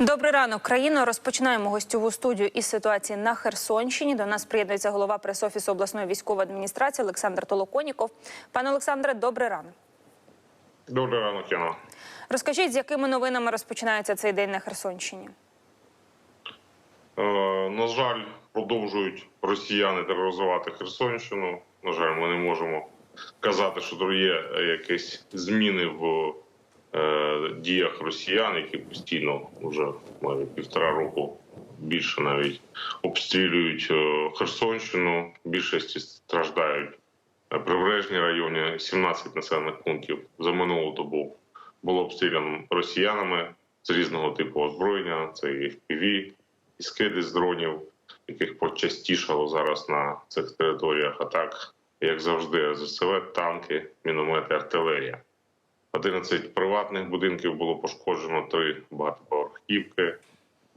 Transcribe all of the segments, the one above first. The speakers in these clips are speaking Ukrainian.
Добрий ранок, країно. Розпочинаємо гостьову студію із ситуації на Херсонщині. До нас приєднується голова прес-офісу обласної військової адміністрації Олександр Толоконіков. Пане Олександре, добрий ранок. Добрий ранок, Яна. Розкажіть, з якими новинами розпочинається цей день на Херсонщині? Е, на жаль, продовжують росіяни тероризувати Херсонщину. На жаль, ми не можемо казати, що є якісь зміни в діях росіян, які постійно вже майже півтора року більше навіть обстрілюють е, Херсонщину. Більшості страждають е, прибережні райони, 17 населених пунктів за минулу добу було обстріляно росіянами з різного типу озброєння. Це і FPV, і скиди з дронів, яких почастішало зараз на цих територіях. А так, як завжди, ЗСВ, танки, міномети, артилерія. 11 приватних будинків було пошкоджено, три багатоповерхівки.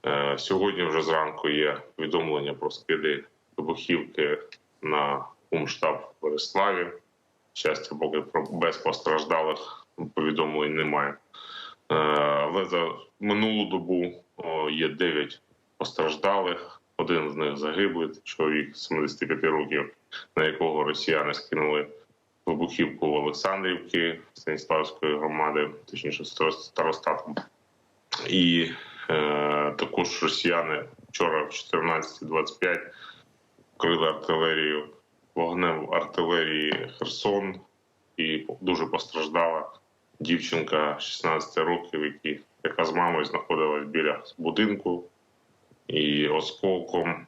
Е, Сьогодні вже зранку є повідомлення про скиди вибухівки на умштаб в Береславі. Щастя, поки про без постраждалих повідомлень немає. Е, Але за минулу добу є 9 постраждалих. Один з них загиблий, чоловік 75 років, на якого росіяни скинули вибухівку в Олександрівці Станіславської громади, точніше старостатом. І е, також росіяни вчора в 14.25 вкрили артилерію вогнем артилерії Херсон, і дуже постраждала дівчинка 16 років, які, яка з мамою знаходилась біля будинку, і осколком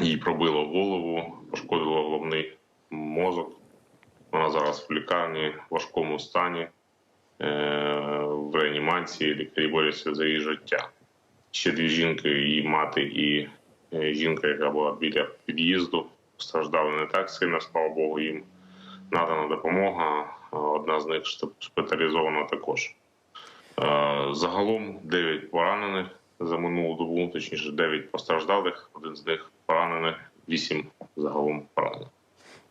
їй пробило голову, пошкодило головний мозок. Вона зараз в лікарні в важкому стані, е, в реанімації лікарі борються за її життя. Ще дві жінки, її мати і е, жінка, яка була біля під'їзду, постраждали не так сильно, слава Богу, їм надана допомога. Одна з них шпиталізована також. Е, Загалом 9 поранених за минулу добу, точніше 9 постраждалих, один з них поранених, 8 загалом поранених.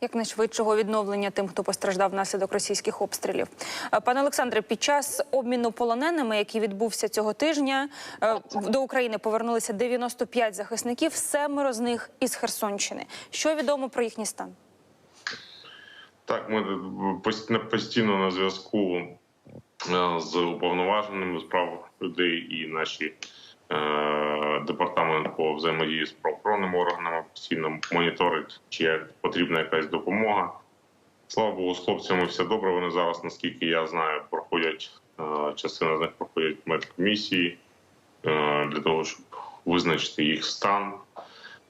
Якнайшвидшого відновлення тим, хто постраждав внаслідок російських обстрілів. Е, Пане Олександре, під час обміну полоненими, який відбувся цього тижня, е, до України повернулися 95 захисників, семеро з них із Херсонщини. Що відомо про їхній стан? Так, ми постійно на зв'язку е, з уповноваженими з прав людей і наші е, департамент по взаємодії з правоохоронними органами постійно моніторить, чи потрібна якась допомога. Слава Богу, з хлопцями все добре. Вони зараз, наскільки я знаю, проходять е, частина з них проходять медкомісії е, для того, щоб визначити їх стан.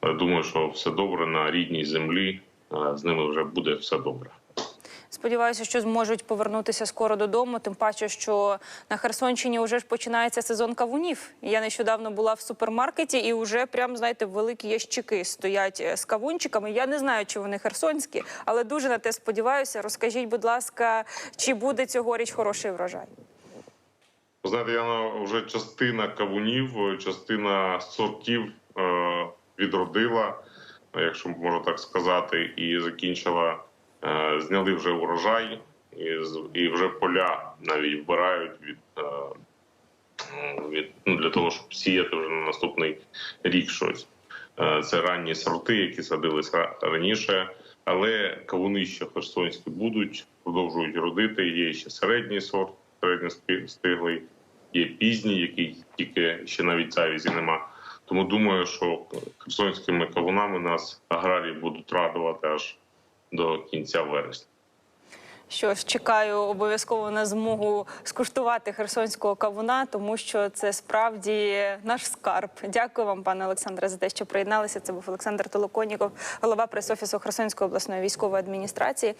Е, Думаю, що все добре на рідній землі. е, З ними вже буде все добре. Сподіваюся, що зможуть повернутися скоро додому. Тим паче, що на Херсонщині вже ж починається сезон кавунів. Я нещодавно була в супермаркеті, і вже прям знаєте, великі ящики стоять е, з кавунчиками. Я не знаю, чи вони херсонські, але дуже на те сподіваюся. Розкажіть, будь ласка, чи буде цьогоріч хороший врожай? Знаєте, я вже частина кавунів, частина сортів е, відродила, якщо можна так сказати, і закінчила, е, зняли вже урожай, і, і вже поля навіть вбирають від, е, від ну, для того, щоб сіяти вже на наступний рік щось. Е, Це ранні сорти, які садилися раніше, але кавуни ще херсонські будуть, продовжують родити. Є ще середній сорт, середньостиглий, є пізній, який тільки ще навіть завізі нема. Тому думаю, що херсонськими кавунами нас аграрії будуть радувати аж до кінця вересня. Що ж, чекаю обов'язково на змогу скуштувати херсонського кавуна, тому що це справді наш скарб. Дякую вам, пане Олександре, за те, що приєдналися. Це був Олександр Толоконіков, голова прес-офісу Херсонської обласної військової адміністрації.